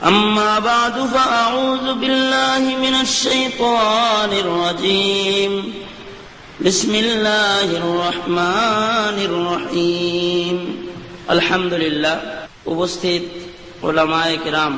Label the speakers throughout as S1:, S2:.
S1: أما بعد فأعوذ بالله من الشيطان الرجيم بسم الله الرحمن الرحيم الحمد لله উপস্থিত ওলামায়ে কিরাম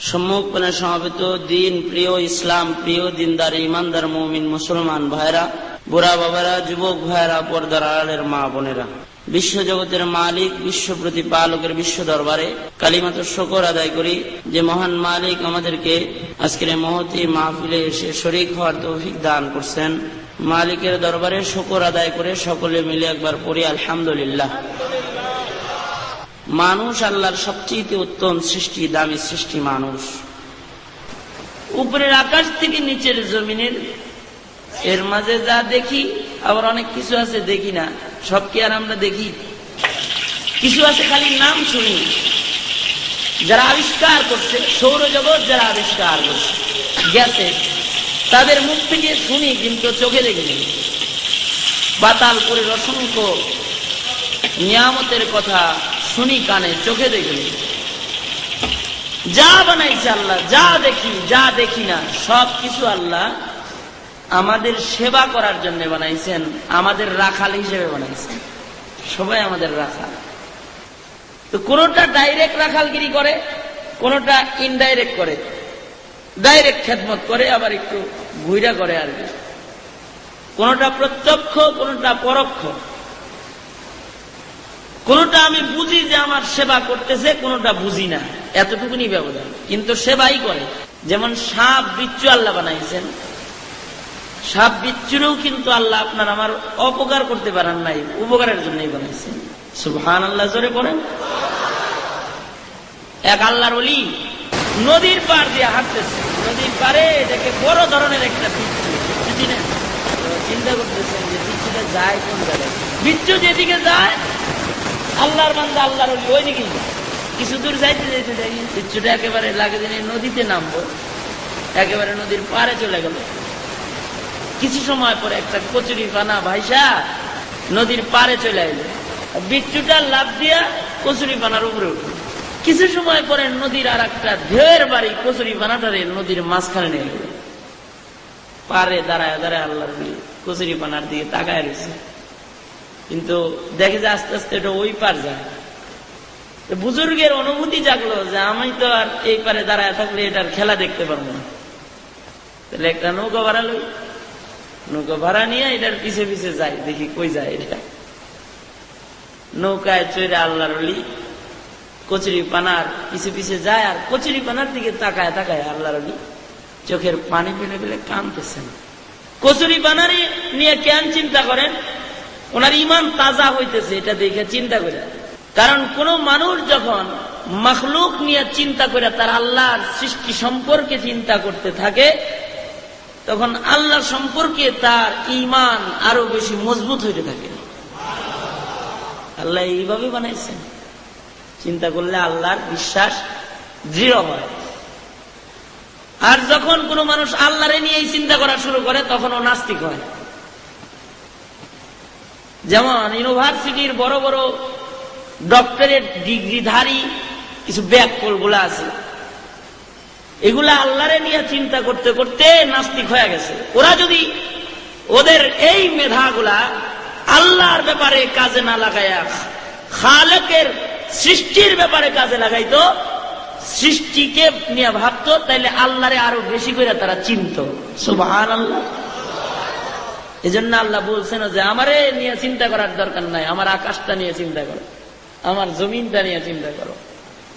S1: সম্মুখপনে সমাবেত দিন প্রিয় ইসলাম প্রিয় দিনদার ইমানদার মমিন মুসলমান ভাইরা বুড়া বাবারা যুবক ভাইরা পর্দার আড়ালের মা বোনেরা বিশ্ব জগতের মালিক বিশ্ব প্রতিপালকের বিশ্ব দরবারে কালিমাত শকর আদায় করি যে মহান মালিক আমাদেরকে আজকের মহতি মাহফিলে এসে শরিক হওয়ার তৌফিক দান করছেন। মালিকের দরবারে শকর আদায় করে সকলে মিলে একবার পড়ি, আলহামদুলিল্লাহ। মানুষ আল্লাহর সবচেয়ে উত্তম সৃষ্টি, দামি সৃষ্টি মানুষ। উপরের আকাশ থেকে নিচের জমিনের, এর মাঝে যা দেখি আবার অনেক কিছু আছে দেখি না। সব কি আর আমরা দেখি? কিছু আছে খালি নাম শুনি। যারা আবিষ্কার করছে, সৌরজগৎ যারা আবিষ্কার করছে, গেছে। তাদের মুখ থেকে শুনি, কিন্তু চোখে দেখিনি বাতালপুরের অসংখ্য নিয়ামতের কথা শুনি কানে, চোখে দেখিনি যা বানাইছে আল্লাহ, যা দেখি যা দেখি না, সব কিছু আল্লাহ আমাদের সেবা করার জন্য বানাইছেন, আমাদের রাখাল হিসেবে বানাইছেন। সবাই আমাদের রাখাল। তো কোনটা ডাইরেক্ট রাখালগিরি করে, কোনটা ইনডাইরেক্ট করে। ডাইরেক্ট খেদমত করে, আবার একটু ঘুইরা করে আর কি। কোনটা প্রত্যক্ষ, কোনটা পরোক্ষ। কোনটা আমি বুঝি যে আমার সেবা করতেছে, কোনটা বুঝি না। এতটুকুনি ব্যবধান। কিন্তু সেবাই করে। যেমন সাপ, বিচ্ছু আল্লাহ বানাইছেন সাপ বিচ্ছুরেও কিন্তু আল্লাহ আপনার আমার অপকার করতে পারেন নাই, উপকারের জন্যই বানাইছেন সুবহান আল্লাহ জোরে করেন এক আল্লাহর অলি নদীর পার দিয়ে হাঁটতেছে। নদীর পারে দেখে বড় ধরনের একটা বিচ্ছু না চিন্তা করতেছেন যে বিচ্ছুটা যায় কোন জায়গায়? বিচ্ছু যেদিকে যায়, আল্লাহর বান্দা আল্লাহর অলি ওই দিকেই কিছু দূর যাইতে যাইতে যাই বিচ্ছুটা একেবারে লাগে দিনে নদীতে নামবো। একেবারে নদীর পারে চলে গেল। কিছু সময় পরে একটা কচুরি পানা ভাইসা নদীর পারে চলে এলো বিচ্ছুটা লাভ দিয়া কচুরি পানার উপরে উঠল। কিছু সময় পরে নদীর আর একটা ঢের বাড়ি কচুরি পানাটারে নদীর মাঝখানে নিয়ে গেল। পারে দাঁড়ায় দাঁড়ায় আল্লাহর বলি কচুরি পানার দিকে তাকায় রয়েছে। কিন্তু দেখে যে আস্তে আস্তে এটা ওই পার যায়। বুজুর্গের অনুভূতি জাগলো যে আমি তো আর এই পারে দাঁড়ায় থাকলে এটার খেলা দেখতে পারব না। তাহলে একটা নৌকা ভাড়া লই। নৌকা ভাড়া নিয়ে এটার পিছে পিছে যাই দেখি কই যায় এটা। নৌকায় চৈরে আল্লাহর অলি কচুরি পানার পিছে পিছে যায় আর কচুরি পানার দিকে তাকায় তাকায় আল্লাহর অলি চোখের পানি ফেলে ফেলে কানতেছেন কচুরি পানারই নিয়ে কেন চিন্তা করেন? ওনার ইমান তাজা হইতেছে, এটা দেখে চিন্তা করে। কারণ কোন মানুষ যখন মখলুক নিয়ে চিন্তা করে তার আল্লাহর সৃষ্টি সম্পর্কে চিন্তা করতে থাকে তখন আল্লাহ সম্পর্কে তার ইমান আরও বেশি মজবুত হইতে থাকে। আল্লাহ এইভাবে বানাইছেন। চিন্তা করলে আল্লাহর বিশ্বাস দৃঢ় হয়। আর যখন কোন মানুষ আল্লাহরে নিয়েই চিন্তা করা শুরু করে তখন ও নাস্তিক হয়। যেমন ইউনিভার্সিটির বড় বড় ডক্টরেট ডিগ্রিধারী কিছু ব্যাকলগুলা আছে। এগুলা আল্লাহরে নিয়ে চিন্তা করতে করতে নাস্তিক হয়ে গেছে। ওরা যদি ওদের এই মেধাগুলা আল্লাহর ব্যাপারে কাজে না লাগাইয়া খালেকের সৃষ্টির ব্যাপারে কাজে লাগাইতো, সৃষ্টিকে নিয়ে ভাবতো, তাইলে আল্লাহরে আরও বেশি করে তারা চিনত। সুবাহান আল্লাহ এজন্য আল্লাহ বলছেন যে, আমারে নিয়ে চিন্তা করার দরকার নাই, আমার আকাশটা নিয়ে চিন্তা করো, আমার জমিনটা নিয়ে চিন্তা করো।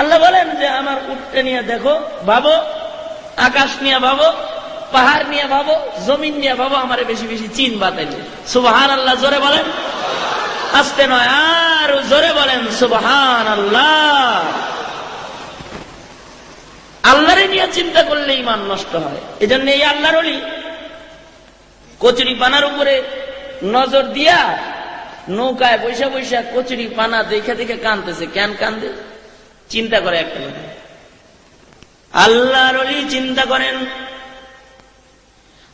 S1: আল্লাহ বলেন যে, আমার উঠতে নিয়ে দেখো, ভাবো, আকাশ নিয়ে ভাবো, পাহাড় নিয়ে ভাবো, জমিন নিয়ে ভাবো, আমার বেশি বেশি চিন বাতেন সুবাহান আল্লাহ জোরে বলেন। আসতে নয়, আর জোরে বলেন সুবাহান আল্লাহ আল্লাহরে নিয়ে চিন্তা করলে ইমান নষ্ট হয়। এই জন্য এই আল্লাহর কচুরি পানার উপরে নজর দিয়া নৌকায় বৈশা বৈশা কচুরি পানা দেখে দেখে কানতেছে। কেন কান্দে? চিন্তা করে একটা কথা। আল্লাহর চিন্তা করেন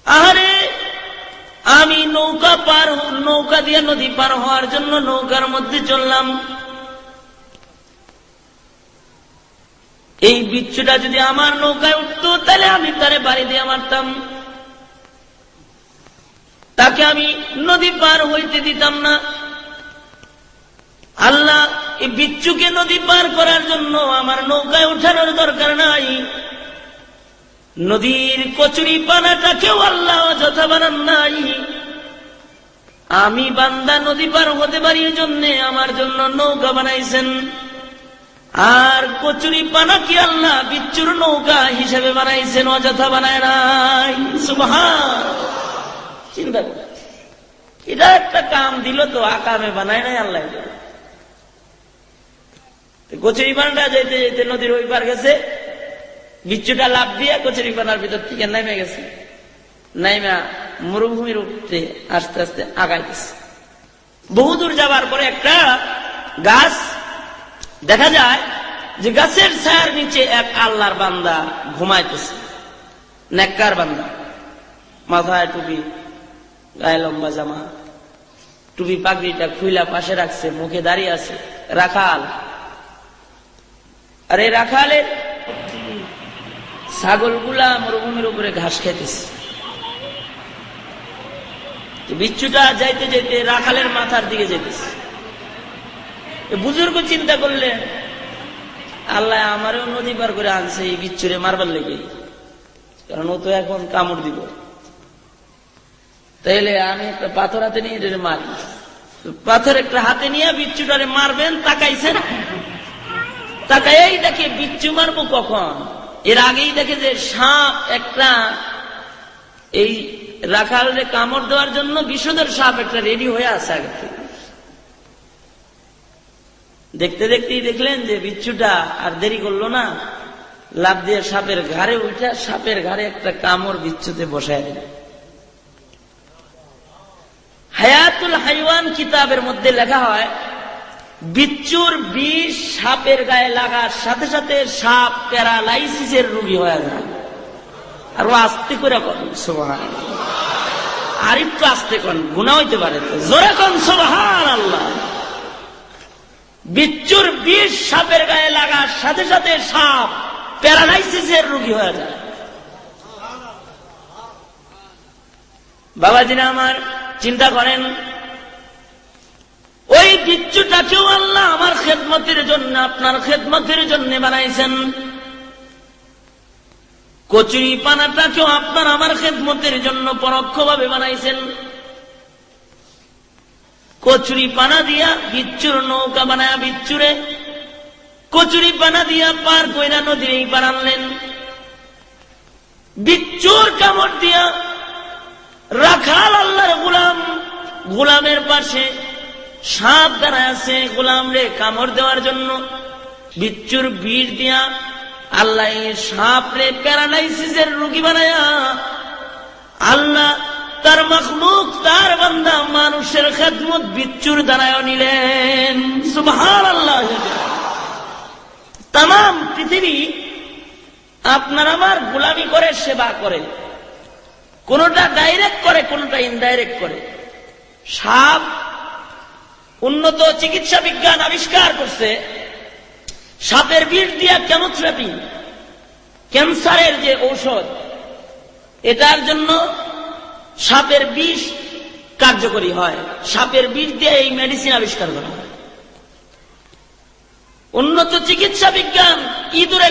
S1: আরে আমি নৌকা পার নৌকা দিয়ে নদী পার হওয়ার জন্য নৌকার মধ্যে চললাম। এই বিচ্ছুটা যদি আমার নৌকায় উঠতো, তাহলে আমি তারে বাড়ি দিয়ে মারতাম। তাকে আমি নদী পার হইতে দিতাম না। আল্লাহ, এই বিচ্ছুকে নদী পার করার জন্য আমার নৌকায় উঠানোর দরকার নাই। নদীর কচুরি পানাটাকেও আল্লাহ অযথা বানান নাই। আমি বান্দা নদী পার হতে পারি জন্যে আমার জন্য নৌকা বানাইছেন। আর কচুরি পানা কি আল্লাহ বিচ্ছুর নৌকা হিসেবে বানাইছেন, অযথা বানায় নাই। চিন্তা এটা একটা কাম দিল তো, আকামে বানায় নাই আল্লাহ এটা। তো কচুরি পানাটা যেতে যেতে নদীর ওই পার গেছে। বিচ্ছুটা লাভ দিয়ে কচুরি পানার ভিতর থেকে নেমে গেছে। নাইমা মরুভূমির উপরে আস্তে আস্তে আগাইতেছে। বহুদূর যাবার পরে একটা গাছ দেখা যায় যে গাছের ছায়ার নিচে এক আল্লাহর বান্দা ঘুমাইতেছে। নেককার বান্দা। মাথায় টুপি, গায়ে লম্বা জামা। টুপি পাগড়িটা খুইলা পাশে রাখছে, মুখে দাঁড়িয়ে আছে। রাখাল। আরে রাখালের ছাগলগুলা মরুভূমির উপরে ঘাস খেতেছে বিচ্ছুটা যাইতে যাইতে রাখালের মাথার দিকে যেতেছে বুজুর্গ চিন্তা করলেন আল্লাহ আমারও নদী পার করে আনছে এই বিচ্ছুরে মারবার লেগে। কারণ ও তো এখন কামড় দিব। তাইলে আমি একটা পাথর হাতে নিয়ে মারি। পাথর একটা হাতে নিয়ে বিচ্ছুটারে মারবেন, তাকাইছেন। তাকাই দেখে বিচ্ছু মারবো কখন? এর আগেই দেখে যে সাপ একটা এই রাখালে কামড় দেওয়ার জন্য বিষধর সাপ একটা রেডি হয়ে আছে আগে দেখতে দেখতেই দেখলেন যে বিচ্ছুটা আর দেরি করল না। লাভ দিয়ে সাপের ঘাড়ে উঠে সাপের ঘাড়ে একটা কামড় বিচ্ছুতে বসায় দিল। হায়াতুল হাইওয়ান কিতাবের মধ্যে লেখা হয় বিচ্ছুর বিষ সাপের গায়ে লাগার সাথে সাথে সাপ প্যারালাইসিসের রুগী হয়ে যায়। আর ও আস্তে করে সোহান আর একটু আস্তে কন, গুণা হইতে পারে জোরে কন সোহান আল্লাহ বিচ্ছুর বিষ সাপের গায়ে লাগার সাথে সাথে সাপ প্যারালাইসিসের রুগী হয়ে যায়। বাবাজিরা আমার, চিন্তা করেন ওই বিচ্ছুটাকেও আল্লাহ আমার খেদমতের জন্য, আপনার খেদমতের জন্য বানাইছেন। কচুরি পানাটাকেও আপনার আমার খেদমতের জন্য পরোক্ষভাবে বানাইছেন। কচুরি পানা দিয়া বিচ্ছুর নৌকা বানায় বিচ্ছুরে কচুরি পানা দিয়া পার কইরা নদীর এই পার আনলেন। বিচ্ছুর কামড় দিয়া রাখাল আল্লাহর গুলাম, গুলামের পাশে সাপ দাঁড়ায় আছে গোলাম রে কামড় দেওয়ার জন্য। বিচ্ছুর বিষ দিয়া আল্লাহ সাপ রে প্যারালাইসিসের রোগী বানায়া আল্লাহ তার মখলুক, তার বান্দা মানুষের খেদমত বিচ্ছুর দাঁড়ায় নিলেন। সুবহান আল্লাহ তাম পৃথিবী আপনার আমার গোলামি করে, সেবা করে। কোনটা ডাইরেক্ট করে, কোনটা ইনডাইরেক্ট করে। সাপ উন্নত চিকিৎসা বিজ্ঞান আবিষ্কার করছে, সাপের বিষ দিয়া কেমোথেরাপি, ক্যান্সারের যে ঔষধ, এটার জন্য সাপের বিষ কার্যকরী হয়। সাপের বিষ দিয়ে এই মেডিসিন আবিষ্কার করা হয়। উন্নত চিকিৎসা বিজ্ঞান ইঁদুরের